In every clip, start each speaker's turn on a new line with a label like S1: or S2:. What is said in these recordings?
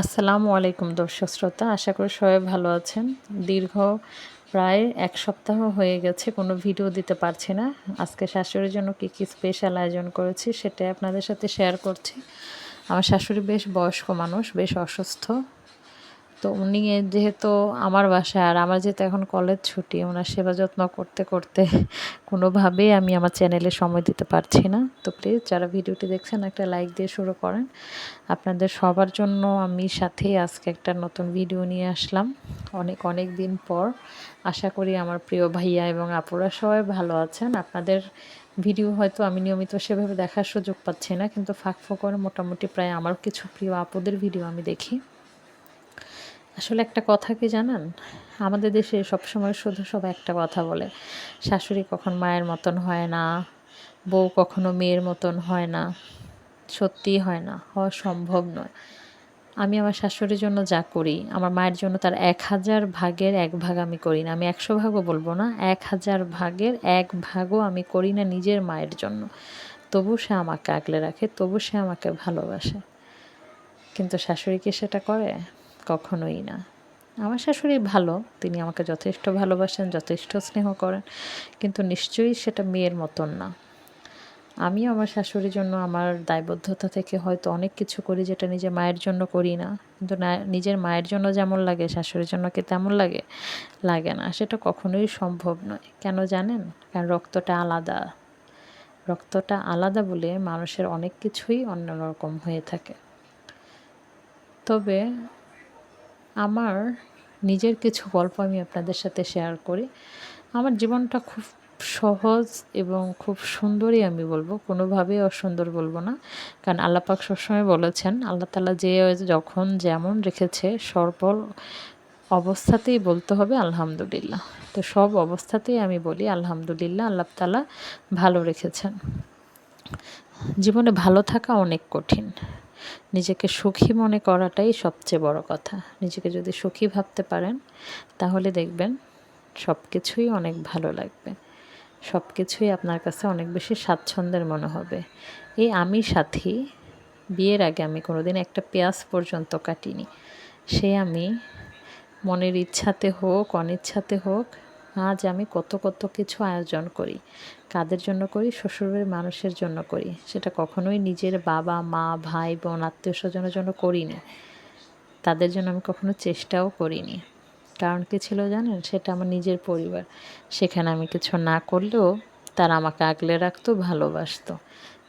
S1: আসসালামু আলাইকুম দর্শক শ্রোতা, আশা করি সবাই ভালো আছেন। দীর্ঘ প্রায় এক সপ্তাহ হয়ে গেছে, কোনো ভিডিও দিতে পারছি না। আজকে শাশুড়ির জন্য কী কী স্পেশাল আয়োজন করেছি সেটাই আপনাদের সাথে শেয়ার করছি। আমার শাশুড়ি বেশ বয়স্ক মানুষ, বেশ অসুস্থ। তো উনি যেহেতু আমার বাসায়, আর আমার যেহেতু এখন কলেজ ছুটি, ওনার সেবা যত্ন করতে করতে কোনোভাবেই আমি আমার চ্যানেলে সময় দিতে পারছি না। তো প্লিজ যারা ভিডিওটি দেখছেন, একটা লাইক দিয়ে শুরু করেন। আপনাদের সবার জন্য আমি সাথেই আজকে একটা নতুন ভিডিও নিয়ে আসলাম। অনেক অনেক দিন পর। আশা করি আমার প্রিয় ভাইয়া এবং আপুরা সবাই ভালো আছেন। আপনাদের ভিডিও হয়তো আমি নিয়মিত সেভাবে দেখার সুযোগ পাচ্ছি না, কিন্তু ফাঁক ফোকরে মোটামুটি প্রায় আমার কিছু প্রিয় আপুদের ভিডিও আমি দেখি। আসলে একটা কথা কি জানান? আমাদের দেশে সবসময় শুধু সব একটা কথা বলে। শাশুড়ি কখন মায়ের মতন হয় না, বউ কখনো মেয়ের মতন হয় না, সত্যিই হয় না, হওয়া সম্ভব নয়। আমি আমার শাশুড়ির জন্য যা করি, আমার মায়ের জন্য তার এক হাজার ভাগের এক ভাগ আমি করি না। আমি একশো ভাগও বলব না, এক হাজার ভাগের এক ভাগও আমি করি না নিজের মায়ের জন্য। তবু সে আমাকে আগলে রাখে, তবু সে আমাকে ভালোবাসে। কিন্তু শাশুড়ি কি সেটা করে? কখনোই না। আমার শাশুড়ি ভালো, তিনি আমাকে যথেষ্ট ভালোবাসেন, যথেষ্ট স্নেহ করেন, কিন্তু নিশ্চয়ই সেটা মেয়ের মতন না। আমি আমার শাশুড়ির জন্য আমার দায়বদ্ধতা থেকে হয়তো অনেক কিছু করি যেটা নিজের মায়ের জন্য করি না। কিন্তু নিজের মায়ের জন্য যেমন লাগে, শাশুড়ির জন্য কি তেমন লাগে? লাগে না, সেটা কখনোই সম্ভব নয়। কেন জানেন? কারণ রক্তটা আলাদা। রক্তটা আলাদা বলে মানুষের অনেক কিছুই অন্যরকম হয়ে থাকে। তবে আমার নিজের কিছু গল্প আমি আপনাদের সাথে শেয়ার করি। আমার জীবনটা খুব সহজ এবং খুব সুন্দরই আমি বলব, কোনোভাবেই অসুন্দর বলব না। কারণ আল্লাপাক সবসময় বলেছেন, আল্লাহ তালা যে যখন যেমন রেখেছে, সর্বল অবস্থাতেই বলতে হবে আলহামদুলিল্লাহ। তো সব অবস্থাতেই আমি বলি আলহামদুলিল্লাহ, আল্লাহ তালা ভালো রেখেছেন। জীবনে ভালো থাকা অনেক কঠিন। নিজেকে সুখী মনে করাটাই সবচেয়ে বড় কথা। নিজেকে যদি সুখী ভাবতে পারেন, তাহলে দেখবেন সব কিছুই অনেক ভালো লাগবে। সব কিছুই আপনার কাছে অনেক বেশি স্বাচ্ছন্দ্যের মনে হবে। এই আমি সাথী, বিয়ের আগে আমি কোনোদিন একটা পেঁয়াজ পর্যন্ত কাটিনি। সে আমি মনের ইচ্ছাতে হোক, অনিচ্ছাতে হোক আজ আমি কত কত কিছু আয়োজন করি, কাদের জন্য করি শ্বশুরের মানুষের জন্য করি। সেটা কখনোই নিজের বাবা, মা, ভাই, বোন আত্মীয় স্বজনের জন্য করিনি। তাদের জন্য আমি কখনো চেষ্টাও করিনি। কারণ কী ছিল জানেন? সেটা আমার নিজের পরিবার। সেখানে আমি কিছু না করলেও তারা আমাকে আগলে রাখতো, ভালোবাসতো।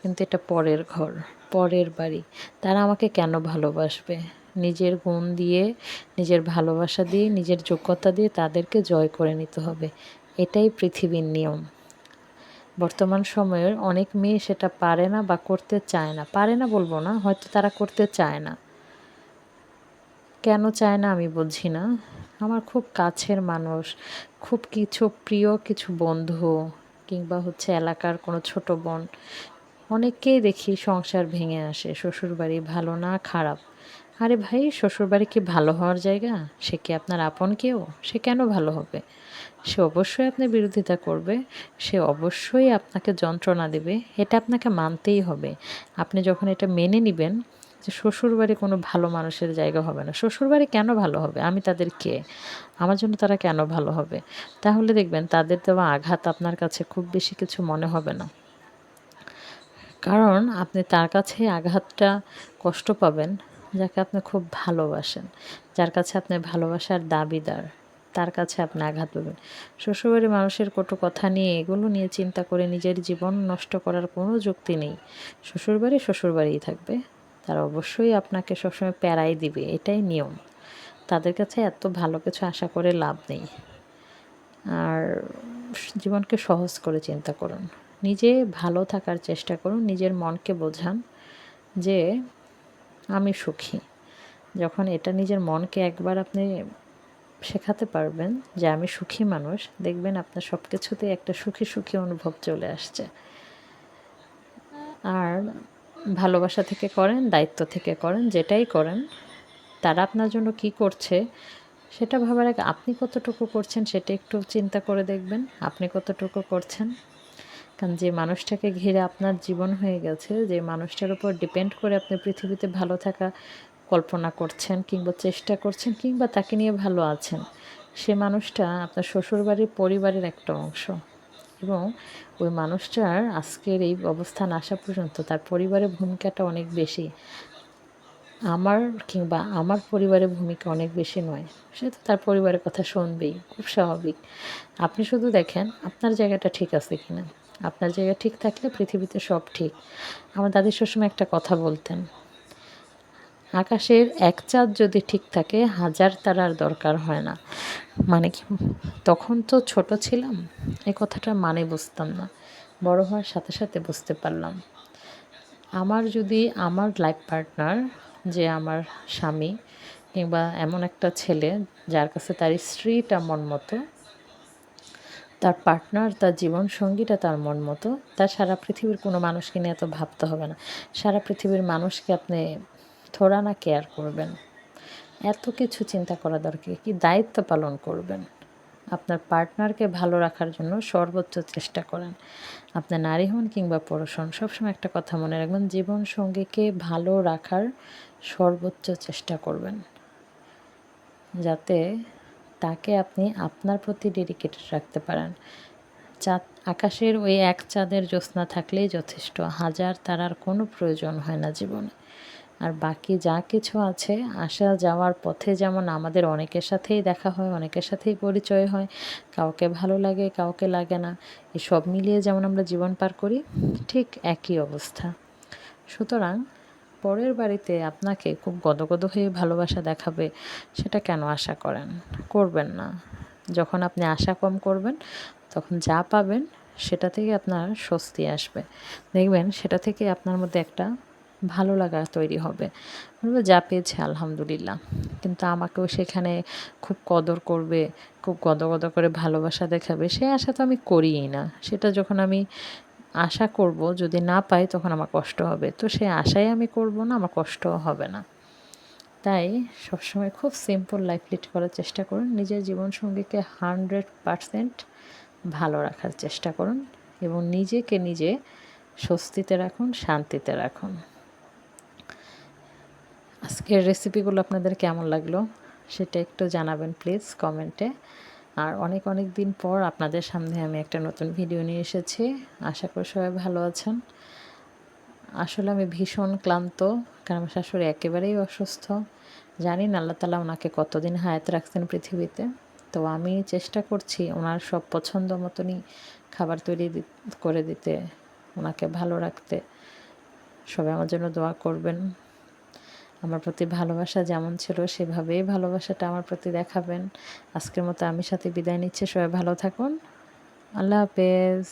S1: কিন্তু এটা পরের ঘর, পরের বাড়ি। তারা আমাকে কেন ভালোবাসবে? নিজের গুণ দিয়ে, নিজের ভালোবাসা দিয়ে, নিজের যোগ্যতা দিয়ে তাদেরকে জয় করে নিতে হবে। এটাই পৃথিবীর নিয়ম। বর্তমান সময়ের অনেক মেয়ে সেটা পারে না বা করতে চায় না। পারে না বলব না, হয়তো তারা করতে চায় না। কেন চায় না আমি বুঝি না। আমার খুব কাছের মানুষ, খুব কিছু প্রিয়, কিছু বন্ধু কিংবা হচ্ছে এলাকার কোনো ছোট বোন, অনেককেই দেখি সংসার ভেঙে আসে, শ্বশুরবাড়ি ভালো না, খারাপ। আরে ভাই, শ্বশুরবাড়ি কি ভালো হওয়ার জায়গা? সে কি আপনার আপন কেউ? সে কেন ভালো হবে? সে অবশ্যই আপনার বিরোধিতা করবে। সে অবশ্যই আপনাকে যন্ত্রণা দেবে। এটা আপনাকে মানতেই হবে। আপনি যখন এটা মেনে নেবেন যে শ্বশুরবাড়ি কোনো ভালো মানুষের জায়গা হবে না। শ্বশুরবাড়ি কেন ভালো হবে? আমি তাদের কে? আমার জন্য তারা কেন ভালো হবে? তাহলে দেখবেন তাদের দেওয়া আঘাত আপনার কাছে খুব বেশি কিছু মনে হবে না। কারণ আপনি তার কাছে আঘাতটা কষ্ট পাবেন। যাকে আপনি খুব ভালোবাসেন, যার কাছে আপনি ভালোবাসার দাবিদার, তার কাছে আপনি আঘাত পাবেন। শ্বশুরবাড়ির মানুষের কটু কথা নিয়ে এগুলো নিয়ে চিন্তা করে নিজের জীবন নষ্ট করার কোনো যুক্তি নেই। শ্বশুরবাড়ি শ্বশুরবাড়িই থাকবে। তারা অবশ্যই আপনাকে সবসময় প্যারাই দিবে, এটাই নিয়ম। তাদের কাছে এত ভালো কিছু আশা করে লাভ নেই। আর জীবনকে সহজ করে চিন্তা করুন। নিজে ভালো থাকার চেষ্টা করুন, নিজের মনকে বোঝান যে আমি সুখী। যখন এটা নিজের মনকে একবার আপনি শেখাতে পারবেন যে আমি সুখী মানুষ, দেখবেন আপনার সব কিছুতে একটা সুখী সুখী অনুভব চলে আসছে। আর ভালোবাসা থেকে করেন, দায়িত্ব থেকে করেন, যেটাই করেন, তারা আপনার জন্য কি করছে, সেটা ভাবার আগে আপনি কতটুকু করছেন, সেটা একটু চিন্তা করে দেখবেন, আপনি কতটুকু করছেন। কারণ যে মানুষটাকে ঘিরে আপনার জীবন হয়ে গেছে, যে মানুষটার উপর ডিপেন্ড করে আপনি পৃথিবীতে ভালো থাকা কল্পনা করছেন কিংবা চেষ্টা করছেন কিংবা তাকে নিয়ে ভালো আছেন, সে মানুষটা আপনার শ্বশুরবাড়ির পরিবারের একটা অংশ। এবং ওই মানুষটার আজকের এই অবস্থান আসা পর্যন্ত তার পরিবারের ভূমিকাটা অনেক বেশি। আমার কিংবা আমার পরিবারের ভূমিকা অনেক বেশি নয়, সে তো তার পরিবারের কথা শুনবেই, খুব স্বাভাবিক। আপনি শুধু দেখেন আপনার জায়গাটা ঠিক আছে কিনা। আপনার জায়গা ঠিক থাকলে পৃথিবীতে সব ঠিক। আমার দাদি সবসময় একটা কথা বলতেন, আকাশের এক চাঁদ যদি ঠিক থাকে, হাজার তারার দরকার হয় না। মানে কি, তখন তো ছোট ছিলাম এই কথাটার মানে বুঝতাম না। বড় হওয়ার সাথে সাথে বুঝতে পারলাম। আমার যদি, আমার লাইফ পার্টনার যে আমার স্বামী কিংবা এমন একটা ছেলে, যার কাছে তার স্ত্রীটা মন মতো তার পার্টনার তার জীবন সঙ্গীটা তার মন মতো। তার সারা পৃথিবীর কোনো মানুষকে নিয়ে এত ভাবতে হবে না। সারা পৃথিবীর মানুষকে আপনি থোড়া না কেয়ার করবেন। এত কিছু চিন্তা করা দরকার কি? দায়িত্ব পালন করবেন। আপনার পার্টনারকে ভালো রাখার জন্য সর্বোচ্চ চেষ্টা করেন। আপনার নারী হন কিংবা পুরুষ হন, সবসময় একটা কথা মনে রাখবেন, জীবন সঙ্গীকে ভালো রাখার সর্বোচ্চ চেষ্টা করবেন। যাতে তাকে আপনি আপনার প্রতি ডেডিকেটেড রাখতে পারেন। চাঁদ, আকাশের ওই এক চাঁদের জ্যোৎস্না থাকলেই যথেষ্ট। হাজার তারার কোনো প্রয়োজন হয় না জীবনে। আর বাকি যা কিছু আছে, আসা যাওয়ার পথে যেমন আমাদের অনেকের সাথেই দেখা হয়, অনেকের সাথেই পরিচয় হয়, কাউকে ভালো লাগে, কাউকে লাগে না, এসব মিলিয়ে যেমন আমরা জীবন পার করি, ঠিক একই অবস্থা। সুতরাং পরের বাড়িতে আপনাকে খুব গদগদ হয়ে ভালোবাসা দেখাবে, সেটা কেন আশা করেন? করবেন না। যখন আপনি আশা কম করবেন, তখন যা পাবেন, সেটা থেকে আপনার স্বস্তি আসবে। দেখবেন, সেটা থেকে আপনার মধ্যে একটা ভালো লাগা তৈরি হবে। যা পেয়েছে, আলহামদুলিল্লাহ। কিন্তু আমাকেও সেখানে খুব কদর করবে, খুব গদ গদ করে ভালোবাসা দেখাবে। সে আশা তো আমি করিই না। সেটা যখন আমি আশা করব, যদি না পাই তখন আমার কষ্ট হবে। তো সে আশাই আমি করব না, আমার কষ্টও হবে না। তাই সবসময় খুব সিম্পল লাইফ লিড করার চেষ্টা করুন। নিজের জীবনসঙ্গীকে হান্ড্রেড পারসেন্ট ভালো রাখার চেষ্টা করুন এবং নিজেকে নিজে স্বস্তিতে রাখুন, শান্তিতে রাখুন। আজকের রেসিপিগুলো আপনাদের কেমন লাগল সেটা একটু জানাবেন প্লিজ কমেন্টে আর অনেক অনেক দিন পর আপনাদের সামনে আমি একটা নতুন ভিডিও নিয়ে এসেছি। আশা করি সবাই ভালো আছেন। আসলে আমি ভীষণ ক্লান্ত, কারণ আমার শাশুড়ি একেবারেই অসুস্থ। জানি না আল্লাহ তালা ওনাকে কতদিন হায়াত রাখছেন পৃথিবীতে। তো আমি চেষ্টা করছি ওনার সব পছন্দ মতনই খাবার তৈরি করে দিতে, ওনাকে ভালো রাখতে। সবাই আমার জন্য দোয়া করবেন। আমার প্রতি ভালোবাসা যেমন ছিল সেভাবেই ভালোবাসাটা আমার প্রতি দেখাবেন। আজকের মতো আমি সাথে বিদায় নিচ্ছে, সবাই ভালো থাকুন। আল্লাহ হাফেজ।